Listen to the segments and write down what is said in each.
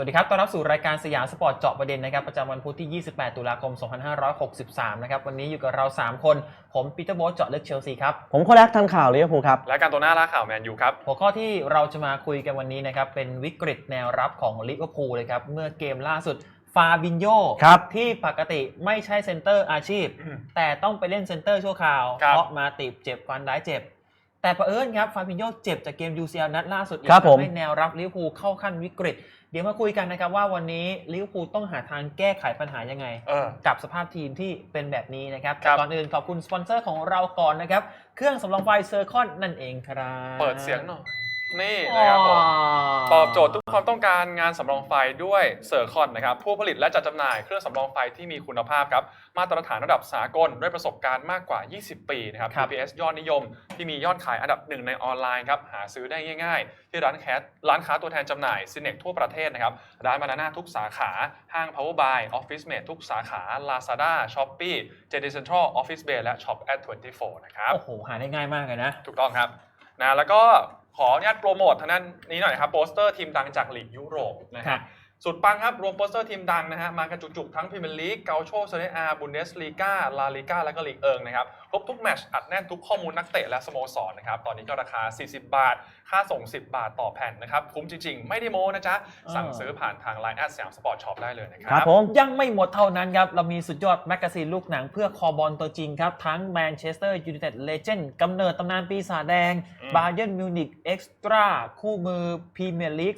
สวัสดีครับ ต้อนรับสู่รายการสยามสปอร์ตเจาะประเด็นนะครับ ประจำวันพุธที่ 28 ตุลาคม 2563 นะครับ วันนี้อยู่กับเรา 3 คน ผมปีเตอร์โบทเจาะลึกเชลซีครับ ผมโค้ชแรกทันข่าวลิเวอร์พูลครับ และการตัวหน้าล่าข่าวแมนยูครับ หัวข้อที่เราจะมาคุยกันวันนี้นะครับ เป็นวิกฤตแนวรับของลิเวอร์พูลเลยครับ เมื่อเกมล่าสุดฟาบินโยครับที่ปกติไม่ใช่เซนเตอร์อาชีพ แต่ต้องไปเล่นเซนเตอร์ชั่วคราวครับเพราะมาติดเจ็บฟันได้เจ็บ แต่เผอิญครับฟาบินโยเจ็บจากเกม UCL นัดล่าสุดอีกครับผมทำให้แนวรับลิเวอร์พูลเข้าขั้นวิกฤต เดี๋ยวมาคุยกันนะครับว่าวันนี้ลิเวอร์พูลต้องหาทางแก้ไขปัญหายังไงเออกับสภาพทีมที่เป็นแบบนี้นะครับคแต่รับก่อนอื่นขอบคุณสปอนเซอร์ของเราก่อนนะครับ เครื่องสำรองไฟเซอร์คอนนั่นเองครับ เปิดเสียงหน่อย นี่นะครับผมตอบโจทย์ทุกความต้องการงานสำรองไฟด้วยเซอร์คอนนะครับผู้ผลิตและจัดจำหน่ายเครื่องสำรองไฟที่มีคุณภาพครับมาตรฐานระดับสากลด้วยประสบการณ์มากกว่า 20 ปีนะครับครับ TPS ยอดนิยม ที่มียอดขายอันดับหนึ่งในออนไลน์ครับหาซื้อได้ง่ายๆ ที่ร้านแคสร้านค้าตัวแทนจำหน่ายซินเนกทั่วประเทศนะครับร้านบานาน่าทุกสาขา ห้าง Power Buy Office Mate ทุกสาขา Lazada Shopee JD Central Office Bay และ Shop at 24นะครับโอ้โหหาได้ง่ายมากเลยนะ ถูกต้องครับนะแล้วก็ ขออนุญาตโปรโมททางด้านนี้หน่อยครับโปสเตอร์ทีมดังจากลีกยุโรปนะคครัรับบสุดปังครับ รวมโปสเตอร์ทีมดังนะฮะ มากันจุกๆ ทั้งพรีเมียร์ลีก เกาโชเซเรียอาบุนเดสลีกาลาลิก้าและก็ลีกเอิงนะครับ ครบทุกแมตช์อัดแน่นทุกข้อมูลนักเตะและสโมสรนะครับ ตอนนี้ก็ราคา 40 บาท ค่าส่ง 10 บาทต่อแผ่นนะครับ คุ้มจริง ๆ ไม่ได้โม้นะจ๊ะ สั่งซื้อผ่านทาง Line แอดสยามสปอร์ตช็อปได้เลยนะคครัรับบผมยังไม่หมดเท่านั้นครับ เรามีสุดยอดแมกกาซีนลูกหนังเพื่อคอบอลตัวจริงครับ ทั้งแมนเชสเตอร์ยูไนเต็ดเลเจนด์กำเนิดตำนานปีศาจแดงอืมบาเยิร์นมิวนิกเอ็กซ์ตร้าคู่มือพรีเมียร์ลีก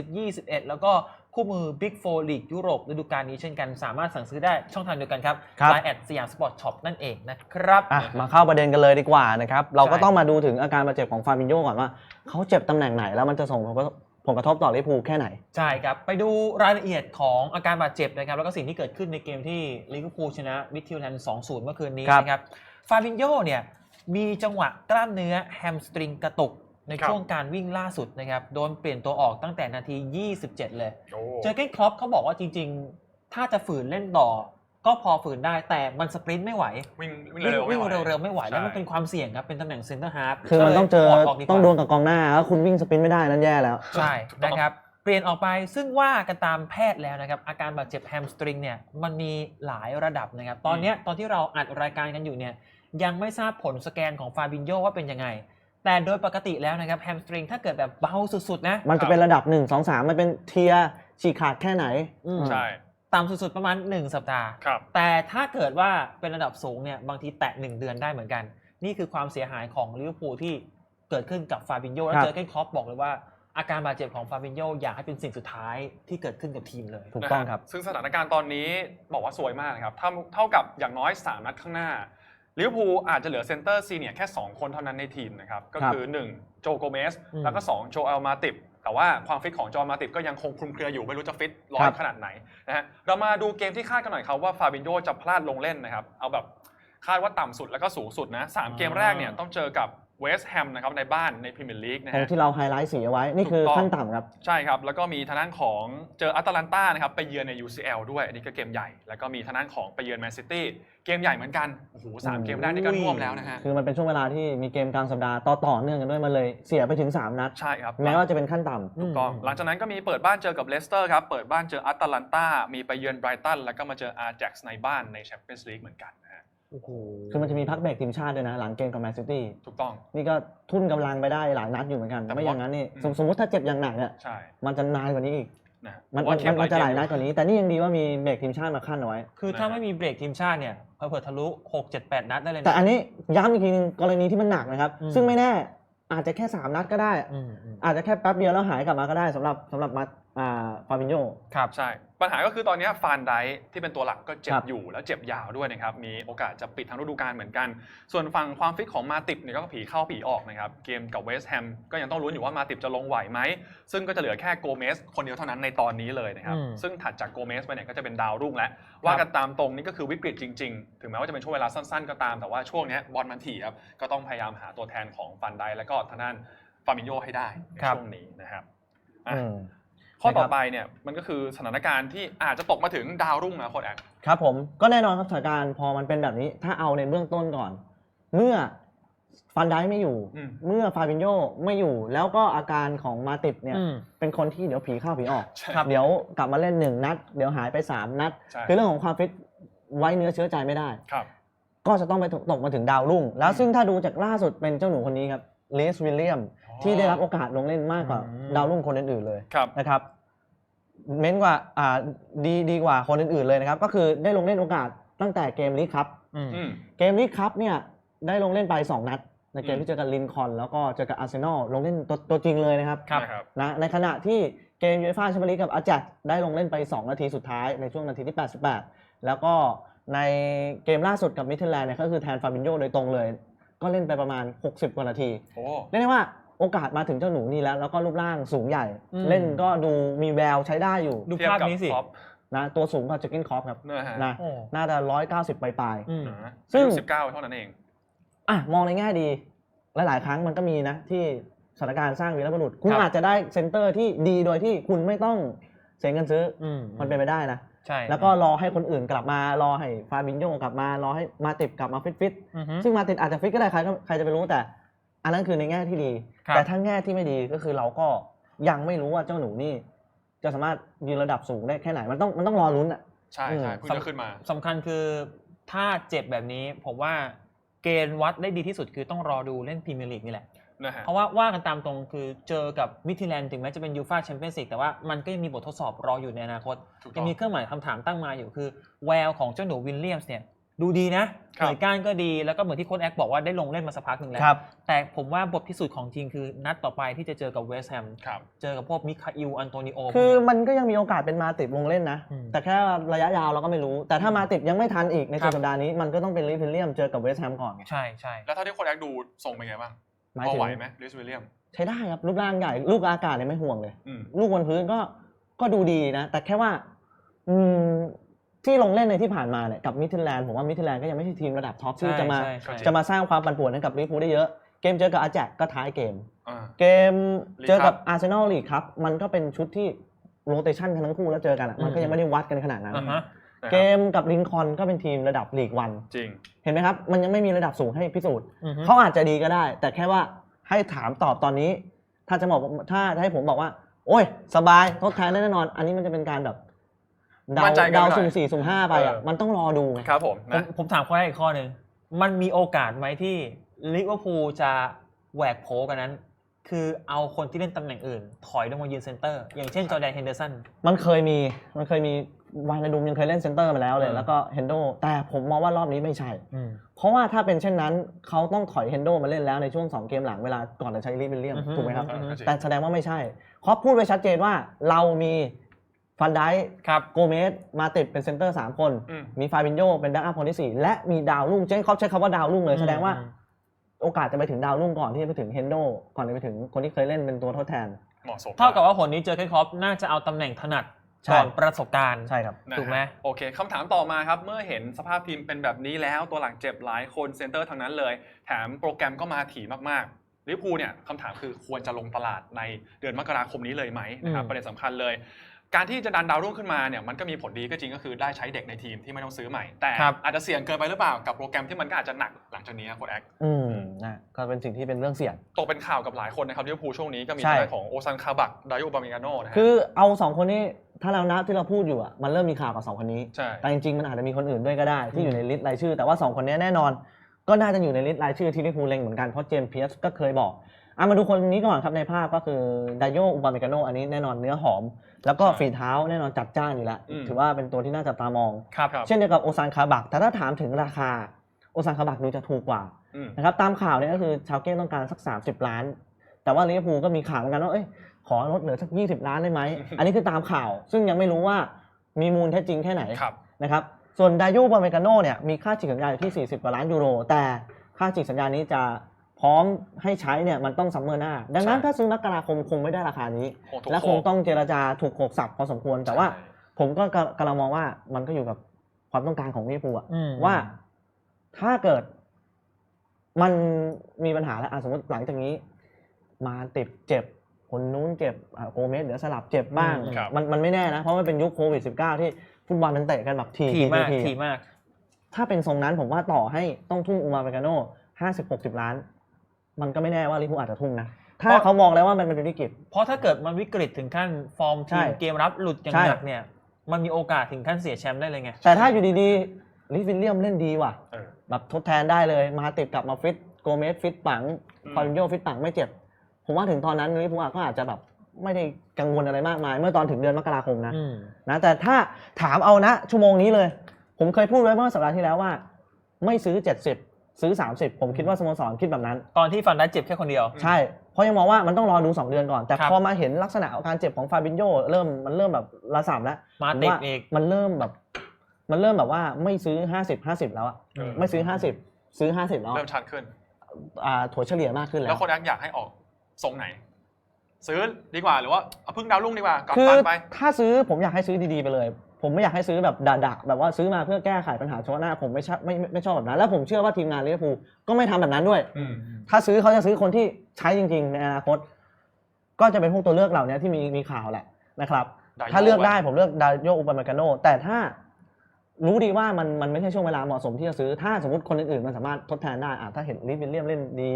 2020-21 แล้วก็คู่มือบิ๊กโฟลีกยุโรปฤดูกาลนี้เช่นกันสามารถสั่งซื้อได้ช่องทางเดียวกันครับครับ ไลน์แอดสยามสปอร์ตช็อปนั่นเองนะครับ อะมาเข้าประเด็นกันเลยดีกว่านะครับ เราก็ใช่ ต้องมาดูถึงอาการบาดเจ็บของฟาบินโยก่อนว่า เขาเจ็บตำแหน่งไหนแล้วมันจะส่งผลกระทบผลกระทบต่อลิเวอร์พูลแค่ไหน ใช่ครับ ไปดูรายละเอียดของอาการบาดเจ็บนะครับ แล้วก็สิ่งที่เกิดขึ้นในเกมที่ลิเวอร์พูลชนะมิดทิวแลนด์2-0 เมื่อคืนนี้ครับ นะครับ ฟาบินโยเนี่ยมีจังหวะกล้ามเนื้อแฮมสตริงกระตุกในครับ ช่วงการวิ่งล่าสุดนะครับ โดนเปลี่ยนตัวออกตั้งแต่นาที 27 เลย โอ้ เจอเกนครอปเขาบอกว่าจริง ๆ ถ้าจะฝืนเล่นต่อ ก็พอฝืนได้แต่มันสปรินต์ไม่ไหววิ่งวิ่งวิ่งเร็วๆวิ่งไม่ไหว เร็วๆไม่ไหวแล้วใช่มันเป็นความเสี่ยงครับเป็นตำแหน่งเซนเตอร์ฮาร์ฟคือมันต้องเจอก็ลยถดกกว่าต้องดวลกับกองหน้าแล้วคุณวิ่งสปรินต์ไม่ได้นั่นแย่แล้ว ใช่ถูกต้อง นะครับเปลี่ยนออกไปซึ่งว่ากันตามแพทย์แล้วนะครับ อาการบาดเจ็บแฮมสตริงเนี่ยมันมีหลายระดับนะครับ ตอนเนี้ยตอนที่เราอัดรายการกันอยู่เนี่ยยังไม่ทราบผลสแกนของฟาบินโยว่าเป็นยังไง แต่โดยปกติแล้วนะครับแฮมสตริงถ้าเกิดแบบเบาสุดๆนะ มันจะเป็นระดับ1 2 3มันเป็นเทียร์ฉีกขาดแค่ไหนอืม ใช่ ต่ำสุดๆประมาณ 1 สัปดาห์ ครับ แต่ถ้าเกิดว่าเป็นระดับสูงเนี่ยบางทีแตะ 1 เดือนได้เหมือนกัน นี่คือความเสียหายของลิเวอร์พูลที่เกิดขึ้นกับฟาบินโยแล้วครับ เจอเกนครอปบอกเลยว่า อาการบาดเจ็บของฟาบินโยอยากให้เป็นสิ่งสุดท้ายที่เกิดขึ้นกับทีมเลย ถูกต้องครับ นะฮะซึ่งสถานการณ์ตอนนี้บอกว่าสวยมากนะครับเท่าเท่ากับอย่างน้อย 3 นัดข้างหน้าลิเวอร์พูลอาจจะเหลือเซนเตอร์ซีเนียร์แค่ 2 คนเท่านั้นในทีมนะครับ ก็คือ 1 โจโกเมส อืม แล้วก็ 2 โจเอลมาติบ แต่ว่าความฟิตของโจเอลมาติบก็ยังคงคลุมเครืออยู่ไม่รู้จะฟิตร้อคยรับขนาดไหนนะฮะเรามาดูเกมที่คาดกันหน่อยครับว่าฟาบินโยจะพลาดลงเล่นนะครับเอาแบบคาดว่าต่ำสุดแล้วก็สูงสุดนะสามเกมแรกเนี่ยต้องเจอกับ เวสต์แฮมนะครับในบ้านในพรีเมียร์ลีกนะของฮะ ที่เราไฮไลท์สีเอาไว้ นี่คือถูกต้อง ขั้นต่ำครับ ใช่ครับ แล้วก็มีทางด้านของเจออัตแลนตานะครับไปเยือนใน UCL ด้วย อันนี้ก็เกมใหญ่ แล้วก็มีทางด้านของไปเยือนแมนซิตี้เกมใหญ่เหมือนกัน โอ้โหสามอืมเกมแรกนี่ก็น่วมแล้วนะฮะ คือมันเป็นช่วงเวลาที่มีเกมกลางสัปดาห์ต่อต่อเนื่องกันด้วยมันเลย เสียไปถึง 3 นัด ใช่ครับ แม้ว่าจะเป็นขั้นต่ำถูกต้องหลังจากนั้นก็มีเปิดบ้านเจอกับเลสเตอร์ครับ เปิดบ้านเจออัตแลนตามีไปเยือนไบรตัน แล้วก็มาเจออาร์แจ็กซ์ในบ้านในแชมเปี้ยนส์ลีกเหมือนกันนะฮะ โอ้โหคือมันจะมีพักเบรกทีมชาติด้วยนะ หลังเกมกับแมนซิตี้ถูกต้อง นี่ก็ทุ่นกำลังไปได้หลายนัดอยู่เหมือนกัน แต่ไม่อย่างนั้นนี่อืมสมสมมติถ้าเจ็บอย่างหนักเนี่ยใช่ มันจะนานกว่านี้อีกนะฮะมันเพราะมันว่าเกมันจะหลายนัดเกกว่านี้ แต่นี่ยังดีว่ามีเบรกทีมชาติมาขั้นเอาไว้ คือถ้านะฮะไม่มีเบรกทีมชาติเนี่ยเผื่อๆทะลุ6 7 8 นัดได้เลยนะแต่อันนี้ย้ำอีกทีนึงกรณีที่มันหนักนะครับอืมซึ่งไม่แน่อาจจะแค่ 3 นัดก็ได้อืมอืมอาจจะแค่แป๊บเดียวแล้วหายกลับมาก็ได้สำหรับสำหรับมา อ่าฟาบินโยครับใช่ ปัญหาก็คือตอนนี้ฟานไดค์ที่เป็นตัวหลักก็เจ็ครับบอยู่แล้วเจ็บยาวด้วยนะครับ มีโอกาสจะปิดทั้งฤดูกาลเหมือนกัน ส่วนฝั่งความฟิตของมาติบเนี่ยก็ผีเข้าผีออกนะครับ เกมกับเวสต์แฮมก็ยังต้องลุ้นอยู่ว่ามาติบจะลงไหวไหม ซึ่งก็จะเหลือแค่โกเมสคนเดียวเท่านั้นในตอนนี้เลยนะครับ อืม ซึ่งถัดจากโกเมสไปเนี่ยก็จะเป็นดาวรุ่งแล้ว ว่ากันตามตรงนี่ก็คือวิกฤตจริง ๆ ถึงแม้ว่าจะเป็นช่วงเวลาสั้นๆ ก็ตาม แต่ว่าช่วงเนี้ยบอลมันถี่ครับ ก็ต้องพยายามหาตัวแทนของฟันไดค์แล้วก็ทางด้านฟามินโยให้ได้ในครับช่วงนี้นะครับอะ อืม ข้อต่อนะครับไปเนี่ยมันก็คือสถานการณ์ที่อาจจะตกมาถึงดาวรุ่งนะโค้ชแอกครับผมก็แน่นอนครับสถานการณ์พอมันเป็นแบบนี้ถ้าเอาในเบื้องต้นก่อน เมื่อฟันไดไม่อยู่อืมเมื่อฟาบินโยไม่อยู่ แล้วก็อาการของมาติดเนี่ยอืมเป็นคนที่เดี๋ยวผีเข้าผีออกใช่ครับเดี๋ยวกลับมาเล่นหนึ่งนัด เดี๋ยวหายไปสามนัดใช่คือเรื่องของความฟิตไว้เนื้อเชื้อใจไม่ได้ครับก็จะต้องไปตกมาถึงดาวรุ่ง แล้วอืมซึ่งถ้าดูจากล่าสุดเป็นเจ้าหนูคนนี้ครับเลสวิลเลียมอ๋อที่ได้รับโอกาสลงเล่นมากกว่าอืมดาวรุ่งคนอื่นๆเลยครับนะครับ เม้นกว่าอ่าดีดีกว่าคนอื่นๆเลยนะครับ ก็คือได้ลงเล่นโอกาสตั้งแต่เกมลีกครับอืมอืมเกมลีกครับเนี่ยได้ลงเล่นไป 2 นัด ในเกมอืมที่เจอกับลินคอล์นแล้วก็เจอกับอาร์เซนอลลงเล่นตัวตัวจริงเลยนะครับครับนะครับนะในขณะที่เกมยูฟ่าแชมเปี้ยนลีกกับอาแจกได้ลงเล่นไป 2 นาทีสุดท้ายในช่วงนาทีที่ 88 แล้วก็ในเกมล่าสุดกับมิเทลแลนด์เนี่ยก็คือแทนฟาบินโยโดยตรงเลย ก็เล่นไปประมาณ 60 กว่านาทีโอ้ เรียกได้ว่าโอกาสมาถึงเจ้าหนูนี่แล้ว แล้วก็รูปร่างสูงใหญ่ อืม เล่นก็ดูมีแววใช้ได้อยู่ดูเทียบภาพกับนี้สิท็อปนะตัวสูงกว่าเจคกินคอฟครับนะฮะนะโอ้น่าจะ 190 ปลาย อืม นะซึ่งสิบเก้าเท่านั้นเอง ๆอะมองในแง่ดี หลาย ๆ ครั้งมันก็มีนะ ที่สถานการณ์สร้างวีรบุรุษ คุณครับ อาจจะได้เซนเตอร์ที่ดีโดยที่คุณไม่ต้องเสียเงินซื้ออืม มันเป็นไปได้นะ ใช่ แล้วก็รอให้คนอื่นกลับมารอให้ฟาบินโยกลับมารอให้มาติดกลับมาฟิตฟิตอือฮึๆซึ่งมาติดอาจจะฟิตก็ได้ใครก็ใครจะไปรู้แต่ อันนั้นคือในแง่ที่ดี ครับ แต่ถ้าแง่ที่ไม่ดีก็คือเราก็ยังไม่รู้ว่าเจ้าหนูนี่ จะสามารถยืนระดับสูงได้แค่ไหนมันต้องมันต้องรอลุ้นอะใช่ใช่อืมเพิ่งจะขึ้นมา สำคัญคือถ้าเจ็บแบบนี้ผมว่าเกณฑ์วัดได้ดีที่สุดคือต้องรอดูเล่นพรีเมียร์ลีกนี่แหละ นะฮะเพราะว่าว่ากันตามตรงคือเจอกับมิทิแลนด์ถึงแม้จะเป็นยูฟาแชมเปี้ยนส์ลีกแต่ว่ามันก็ยังมีบททดสอบรออยู่ในอนาคตถูกต้ยัองงมีเครื่องหมายคำถามตั้งมาอยู่คือแววของเจ้าหนูวิลเลียมส์เนี่ยดูดีนะครับหน่วยก้านก็ดีแล้วก็เหมือนที่โค้ชแอคบอกว่าได้ลงเล่นมาสักพักหนึ่งแล้ว แต่ผมว่าบทพิสูจน์ของจริงคือนัดต่อไปที่จะเจอกับเวสต์แฮมครับเจอกับพวกมิคาอิล อันโตนิโอ คือมันก็ยังมีโอกาสเป็นมาติดวงเล่นนะอืมแต่แค่ระยะยาวเราก็ไม่รู้ แต่ถ้ามาติดยังไม่ทันอีกในครัสุดบสัปดาห์นี้ มันก็ต้องเป็นลิฟิลเลียมเจอกับเวสต์แฮมก่อนไงใช่ใช่แล้วถ้าที่คนแอคดูส่งเป็นไงบ้าง หมายพอถึงไหวไหมลิสวิลเลียม ใช้ได้ครับรูปร่างใหญ่ลูกอากาศเนี่ยไม่ห่วงเลย อืม ลูกบนพื้นก็ก็ดูดีนะ แต่แค่ว่า อืมที่ลงเล่นในที่ผ่านมาเนี่ยกับมิทิแลนด์ผมว่ามิทิแลนด์ก็ยังไม่ใช่ทีมระดับท็อปที่จะมาใช่ใช่ จะมาสร้างความปั่นป่วนให้กับลิเวอร์พูลได้เยอะ เกมเจอกับอาแจกก็ท้ายเกม อ่า เกมลีกเจอกับครับอาร์เซนอลลีกครับ มันก็เป็นชุดที่โรเตชันกันทั้งคู่แล้วเจอกันอะมันก็ยังไม่ได้วัดกันขนาดนั้น อ่าฮะ นะครับ เกมกับลิงคอล์นก็เป็นทีมระดับลีกวัน จริง เห็นไหมครับ มันยังไม่มีระดับสูงให้พิสูจน์ อือฮึ เขาอาจจะดีก็ได้ แต่แค่ว่าให้ถามตอบตอนนี้ ถ้าจะบอกถ้าให้ผมบอกว่า โอ้ย สบายทดแทนได้แน่นอน อันนี้มันจะเป็นการแบบเดามั่นใจกันเดาหน่อยสุ่มสี่สุ่มห้าไปอะเออ มันต้องรอดูไงครับผมผมนะ ผมถามข้อแรกอีกข้อหนึ่งมันมีโอกาสไหมที่ลิเวอร์พูลจะแหวกโผกันนั้น คือเอาคนที่เล่นตำแหน่งอื่น ถอยลงมายืนเซนเตอร์ อย่างเช่นจอร์แดนเฮนเดอร์สัน มันเคยมีมันเคยมี วานดุมยังเคยเล่นเซนเตอร์มาแล้วเลยเออแล้วก็เฮนโดแต่ผมมองว่ารอบนี้ไม่ใช่ เพราะว่าถ้าเป็นเช่นนั้นเขาต้องถอยเฮนโดมาเล่นแล้วในช่วง 2 เกมหลังเวลาก่อนจะใช้ลิวิลเลียมอือฮึถูกไหมครับอือฮึแต่แสดงว่าไม่ใช่ครอปพูดไว้ชัดเจนว่าเรามีฟันไดครับโกเมสมาติดเป็นเซนเตอร์ 3 คนอืมมีฟาบินโยเป็นดักอัพคนที่ 4 และมีดาวรุ่งเจนครอปใช้คำว่าดาวรุ่งเลยแสดงว่าอืมโอกาสจะไปถึงดาวรุ่งก่อนที่จะไปถึงเฮนโดก่อนจะไปถึงคนที่เคยเล่นเป็นตัวทดแทนเหมาะสมเท่ากับว่าผลนี้เจอเคนคอปน่าจะเอาตำแหน่งถนัด ใช่ ก่อนประสบการณ์ ใช่ครับ นะฮะถูกไหม โอเคคำถามต่อมาครับ เมื่อเห็นสภาพทีมเป็นแบบนี้แล้วตัวหลังเจ็บหลายคนเซนเตอร์ทั้งนั้นเลย แถมโปรแกรมก็มาถี่มากๆลิเวอร์พูลเนี่ยคำถามคือควรจะลงตลาดในเดือนมกราคมนี้เลยไหมนะครับอืม ประเด็นสำคัญเลย การที่จะดันดาวรุ่งขึ้นมาเนี่ยมันก็มีผลดีก็จริงก็คือได้ใช้เด็กในทีมที่ไม่ต้องซื้อใหม่ แต่ครับ อาจจะเสี่ยงเกินไปหรือเปล่ากับโปรแกรมที่มันก็อาจจะหนักหลังจากนี้ครับโค้ชแอคอืมนะก็เป็นสิ่งที่เป็นเรื่องเสี่ยง ตกเป็นข่าวกับหลายคนนะครับลิเวอร์พูลช่วงนี้ก็มีใช่ทางด้านของโอซันคาบักไดโอบามิกาโนนะฮะ คือเอาสองคนนี้ ถ้าเรานับที่เราพูดอยู่อะมันเริ่มมีข่าวกับสองคนนี้ ใช่ แต่จริงๆมันอาจจะมีคนอื่นด้วยก็ได้ ที่อยู่ในลิสต์รายชื่อ แต่ว่า2คนนี้แน่นอน ก็น่าจะอยู่ในลิสต์รายชื่อที่ลิเวอร์พูลเล็งเหมือนกันเพราะเจมส์เพียสก็เคยบอกอะมาดูคนนี้ก่อนครับในภาพก็คือไดโยอุบาเมกาโนอันนี้แน่นอนเนื้อหอม แล้วก็ใช่ฝีเท้าแน่นอนจัดจ้านอยู่แล้วอืม ถือว่าเป็นตัวที่น่าจับตามอง ครับครับเช่นเดียวกับโอซานคาบักแต่ถ้าถามถึงราคาโอซานคาบักดูจะถูกกว่า อืม นะครับตามข่าวเนี่ยก็คือชาวเก้ต้องการสัก 30 ล้าน แต่ว่าลิเวอร์พูลก็มีข่าวเหมือนกันว่าเอ้ย ขอลดเหลือสัก 20 ล้านได้ไหม อันนี้คือตามข่าว ซึ่งยังไม่รู้ว่ามีมูลแท้จริงแค่ไหนครับนะครับ ส่วนไดยูบาเมกาโนเนี่ยมีค่าฉีกสัญญาอยู่ที่ 40 กว่าล้านยูโร แต่ค่าฉีกสัญญานี้จะพร้อมให้ใช้เนี่ยมันต้องซัมเมอร์หน้า ดังนั้นใช่ถ้าซื้อมกราคมคงไม่ได้ราคานี้คงถูกและคงต้องเจรจาถูกโขกสับพอสมควร แต่ว่าใช่ผมก็กำลังมองว่ามันก็อยู่กับความต้องการของลิเวอร์พูลอะอืมว่าถ้าเกิดมันมีปัญหาแล้วอะสมมติหลังจากนี้ มาติดเจ็บ คนนู้นเจ็บอะโกเมสเดี๋ยวสลับเจ็บบ้าง อืมครับ มันมันไม่แน่นะ เพราะมันเป็นยุคโควิด -19 ที่ฟุตบอลมันเตะกันแบบทีถี่มากทีถี่มาก ถ้าเป็นทรงนั้นผมว่าต่อให้ต้องทุ่มอูมาเปกาโน่ห้าสิบหกสิบล้าน มันก็ไม่แน่ว่าลิเวอร์พูลอาจจะทุ่มนะ ถ้าเขามองแล้วว่ามันเป็นวิกฤต เพราะถ้าเกิดมันวิกฤตถึงขั้นฟอร์มใช่ทีมเกมรับหลุดอย่างใช่ หนักเนี่ย มันมีโอกาสถึงขั้นเสียแชมป์ได้เลยไง แต่ถ้าอยู่ดีๆลิสวิลเลียมเล่นดีว่ะ เออ แบบทดแทนได้เลย มาติดกลับมาฟิต โกเมสฟิตปังอืมฟาบินโยฟิตปังไม่เจ็บ ผมว่าถึงตอนนั้นลิเวอร์พูลก็อาจจะแบบไม่ได้กังวลอะไรมากมาย เมื่อตอนถึงเดือนมกราคมนะอืมนะแต่ถ้าถามเอานะ ชั่วโมงนี้เลย ผมเคยพูดไว้เมื่อสัปดาห์ที่แล้วว่า ไม่ซื้อ 70 ซื้อ 30 ผมคิดว่าสโมสรคิดแบบนั้น ตอนที่ฟันได้เจ็บแค่คนเดียวใช่เพราะยังมองว่ามันต้องรอดู 2 เดือนก่อน แต่ครับพอมาเห็นลักษณะของการเจ็บของฟาบินโยเริ่มมันเริ่มแบบระสามแล้วมาผมติดว่าอีกมันเริ่มแบบ มันเริ่มแบบว่าไม่ซื้อ 50 50 แล้วอะเออไม่ซื้อ 50 ซื้อ 50แล้วเริ่มชัดขึ้นอ่าถัวเฉลี่ยมากขึ้นแล้แล้ววคนนักอยากให้ออก ทรงไหน ซื้อดีกว่าหรือว่าเอาพึ่งดาวรุ่งดีกว่าก่อนคือปันไป ถ้าซื้อผมอยากให้ซื้อดีๆไปเลย ผมไม่อยากให้ซื้อแบบด่าๆแบบว่าซื้อมาเพื่อแก้ไขปัญหาเฉพาะหน้าผมไม่ชอบไม่ไม่ไม่ชอบแบบนั้นแล้วผมเชื่อว่าทีมงานลิเวอร์พูลก็ไม่ทำแบบนั้นด้วย อืมถ้าซื้อเขาจะซื้อคนที่ใช้จริง ๆ ในอนาคต ก็จะเป็นพวกตัวเลือกเหล่านี้ที่มีมีข่าวแหละนะครับดายโยถ้าเลือกได้ผมเลือกดาโยอุปาเมกาโนแต่ถ้ารู้ดีว่ามันมันไม่ใช่ช่วงเวลาเหมาะสมที่จะซื้อ ถ้าสมมติคนอื่นๆมันสามารถทดแทนได้อะถ้าเห็นลิฟวิลเลียมเล่นดี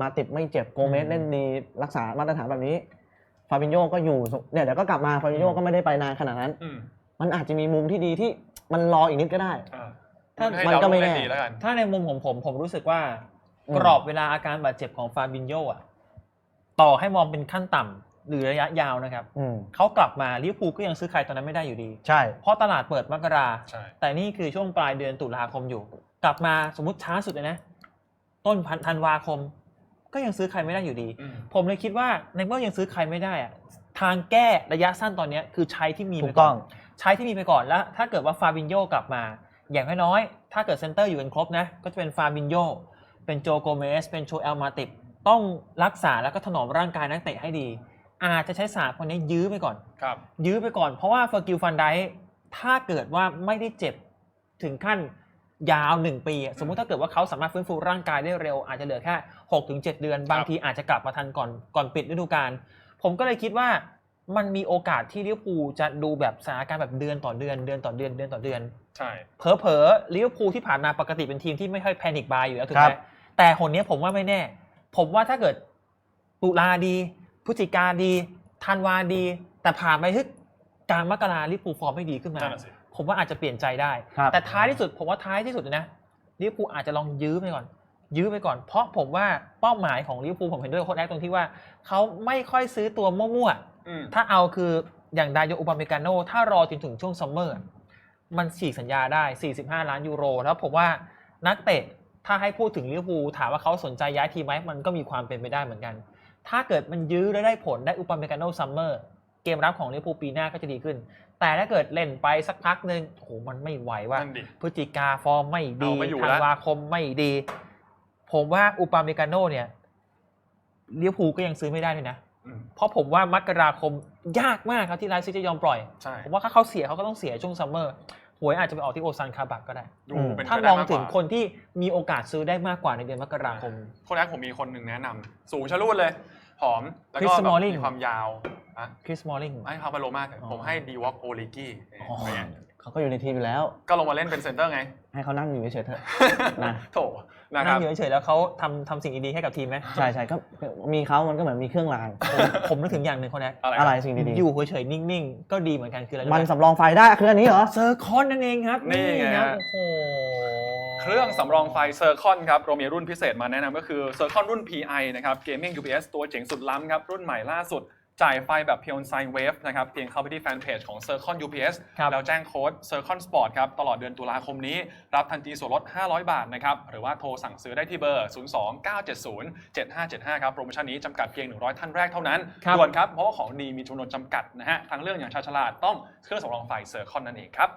มาติดไม่เจ็บโกเมสอืมเล่นดีรักษามาตรฐานแบบนี้ ฟาบินโยก็อยู่เนี่ยเดี๋ยวก็กลับมาฟาบินโยก็ไม่ได้ไปนานขนาดนั้นอืมมันอาจจะมีมุมที่ดีที่มันรออีกนิดก็ได้อ่าถ้าให้มันดาวก็รุ่งไม่เล่นแน่ดีแล้วกันถ้าในมุมของผมผมรู้สึกว่าอืมกรอบเวลาอาการบาดเจ็บของฟาบินโยอะต่อให้มองเป็นขั้นต่ำหรือระยะยาวนะครับอืมเขากลับมาลิเวอร์พูลก็ยังซื้อใครตอนนั้นไม่ได้อยู่ดี ใช่ เพราะตลาดเปิดมกราใช่แต่นี่คือช่วงปลายเดือนตุลาคมอยู่ กลับมาสมมติช้าสุดเลยนะ ต้นพันธันวาคม ก็ยังซื้อใครไม่ได้อยู่ดีอืมผมเลยคิดว่าในเมื่อยังซื้อใครไม่ได้อะทางแก้ระยะสั้นตอนเนี้ยคือใช้ที่มีถูไปกก่ต้ออนงใช้ที่มีไปก่อนแล้ว ถ้าเกิดว่าฟาบินโยกลับมา อย่างน้อยๆถ้าเกิดเซนเตอร์อยู่กันครบนะก็จะเป็นฟาบินโยเป็นโจโกเมสเป็นโชเอลมาติบต้องรักษาแล้วก็ถนอมร่างกายนักเตะให้ดี อาจจะใช้สามคนนี้ยื้อไปก่อนครับยื้อไปก่อนเพราะว่าเฟอร์กิลฟันไดถ้าเกิดว่าไม่ได้เจ็บถึงขั้น ยาวหนึ่งปีอะสมมุติถ้าเกิดว่าเขาสามารถฟื้นฟูร่างกายได้เร็ว อาจจะเหลือแค่หกถึงเจ็ดเดือน บางทีอาจจะกลับมาทันก่อนก่อนปิดฤดูกาลผมก็เลยคิดว่ามันมีโอกาสที่ลิเวอร์พูลจะดูแบบสถานการณ์แบบเดือนต่อเดือนเดือนต่อเดือนเดือนต่อเดือนใช่เผลอๆลิเวอร์พูลที่ผ่านมาปกติเป็นทีมที่ไม่ค่อยแพนิคบายอยู่แล้วถูกคไหรัมบแต่คนนี้ยผมว่าไม่แน่ ผมว่าถ้าเกิดตุลาดีพฤศจิกาดีธันวาดี แต่ผ่านไปทึกกลางมกราลิเวอร์พูลฟอร์มไม่ดีขึ้นมานั่นน่ะสิ ผมว่าอาจจะเปลี่ยนใจได้ ครับ แต่ท้ายที่สุดผมว่าท้ายที่สุดนะลิเวอร์พูลอาจจะลองยื้อไปก่อน ยื้อไปก่อน เพราะผมว่าเป้าหมายของลิเวอร์พูลผมเห็นด้วยกับโค้ชแอคตรงที่ว่าเขาไม่ค่อยซื้อตัวมั่วๆอืมถ้าเอาคืออย่างไดโยอุปาเมกาโนถ้ารอจนถึงช่วงซัมเมอร์อะมันฉีกสัญญาได้ 45 ล้านยูโร แล้วผมว่านักเตะถ้าให้พูดถึงลิเวอร์พูลถามว่าเขาสนใจย้ายทีมไหมมันก็มีความเป็นไปได้เหมือนกัน ถ้าเกิดมันยื้อและได้ผลได้อุปาเมกาโนซัมเมอร์เกมรับของลิเวอร์พูลปีหน้าก็จะดีขึ้น แต่ถ้าเกิดเล่นไปสักพักหนึ่งโอ้โหมันไม่ไหวว่านั่นดิ พฤศจิกาฟอร์มไม่ดีเอาไม่อยู่ธัแล้นววาคมไม่ดี ผมว่าอุปาเมกาโนเนี่ยลิเวอร์พูลก็ยังซื้อไม่ได้เลยนะ อืมเพราะผมว่ามกราคมยากมากครับที่ไลฟ์ซิตี้จะยอมปล่อย ใช่ผมว่าถ้าเขาเสียเขาก็ต้องเสียช่วงซัมเมอร์หวยอาจจะไปออกที่โอซานคาบักก็ได้ ดูอืมเป็นถ้าไปมได้องมากกถึงว่าคนที่มีโอกาสซื้อได้มากกว่าในเดือนมกราคม คนแรกผมมีคนหนึ่งแนะนำสูงชะลูดเลย ผอม แล้วก็ Chris แบบ Smalling มีความยาวอะคริสมอลลิงให้เขาไปโลมากอ๋อ ผมให้ดีวอล์กโอลิกี้อ๋อเขาก็อยู่ในทีมอยู่แล้ว ก็ลงมาเล่นเป็นเซนเตอร์ไง ให้เขานั่งอยู่เฉยๆเถอะ นะ โถนะคนั่รังบอยู่เฉยๆแล้วเขาทำทำสิ่งดีๆให้กับทีมไหมใช่ใช่ก็มีเขามันก็เหมือนมีเครื่องราง ผมผมนึกถึงอย่างหนึ่งคนนะอะไรอะไรคบสิ่งดีอยู่เฉยๆนิ่งๆ ก็ดีเหมือนกันคืออะไรรู้ๆมันไหมสำรองไฟได้คืออันนี้เหรอ เซอร์คอนนั่นเองครับนี่ไงครับฮะโอ้โห เครื่องสำรองไฟเซอร์คอนครับเรามีรุ่นพิเศษมาแนะนำก็คือเซอร์คอนรุ่น PI นะครับ Gaming UPS ตัวเจ๋งสุดล้ำครับ รุ่นใหม่ล่าสุด จ่ายไฟแบบ p u r e Sine Wave นะครับ เพียงเข้าไปที่แฟนเพจของ Circon UPS ครับแล้วแจ้งโค้ด Circon Sport ครับ ตลอดเดือนตุลาคมนี้ รับทันทีส่วนลด 500 บาทนะครับ หรือว่าโทรสั่งซื้อได้ที่เบอร์ 029707575 ครับ โปรโมชั่นนี้จำกัดเพียง 100 ท่านแรกเท่านั้นครับด่วนครับ เพราะว่าของดีมีจำนวนจำกัดนะฮะทางเรื่องอย่างชาญฉลาดต้องเครื่องสำรองไฟเซอร์คอนนั่นเองครับ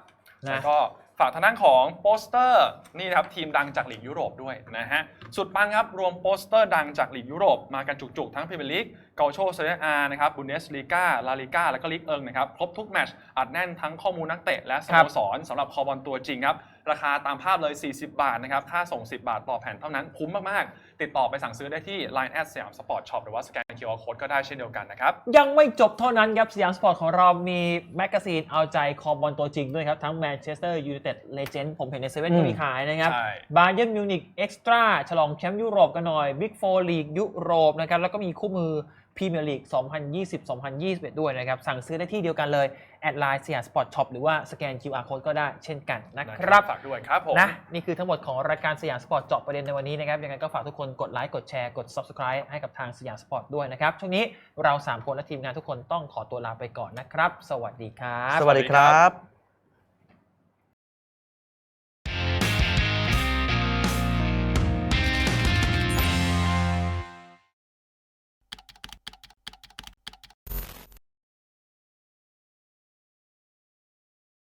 นะแล้วก็ ฝากทางด้านของโปสเตอร์นี่นะครับทีมดังจากลีกยุโรปด้วยนะฮะสุดปังครับรวมโปสเตอร์ดังจากลีกยุโรปมากันจุกๆทั้งพรีเมียร์ลีก เกาโชเซเรียอานะครับบุนเดสลีกาลาลิกาแล้วก็ลีกเอิงนะครับครบทุกแมตช์อัดแน่นทั้งข้อมูลนักเตะและสโมสรสำหรับคอบอลตัวจริงครับราคาตามภาพเลย 40 บาทนะครับ ค่าส่ง 10 บาทต่อแผ่นเท่านั้น คุ้มมาก ๆ ติดต่อไปสั่งซื้อได้ที่ Line แอดสยามสปอร์ตช็อปหรือว่าสแกน QR Code ก็ได้เช่นเดียวกันนะครับ ยังไม่จบเท่านั้นครับ สยามสปอร์ตของเรามีแมกกาซีนเอาใจคอบอลตัวจริงด้วยครับ ทั้งแมนเชสเตอร์ยูไนเต็ดเลเจนด์ผมเห็นในเซเว่นอืมก็มีขายนะครับใช่บาเย r n นมิวนิกเอ็กซ์ตร้าฉลองแชมป์ยุโรปกันหน่อยบิ๊กโฟลีกยุโรปนะครับแล้วก็มีคู่มือ พรีเมียร์ลีก 2020-2021 ด้วยนะครับ สั่งซื้อได้ที่เดียวกันเลยแอดไลน์สยามสปอร์ตช็อปหรือว่าสแกน QR Code ก็ได้เช่นกันนะครับฝากด้วยครับผมนะนี่คือทั้งหมดของรายการสยามสปอร์ตเจาะประเด็นในวันนี้นะครับยังไงก็ฝากทุกคนกดไลค์กดแชร์กด Subscribe ให้กับทางสยามสปอร์ตด้วยนะครับช่วงนี้เรา 3 คนและทีมงานทุกคนต้องขอตัวลาไปก่อนนะครับ สวัสดีครับ สวัสดีครับ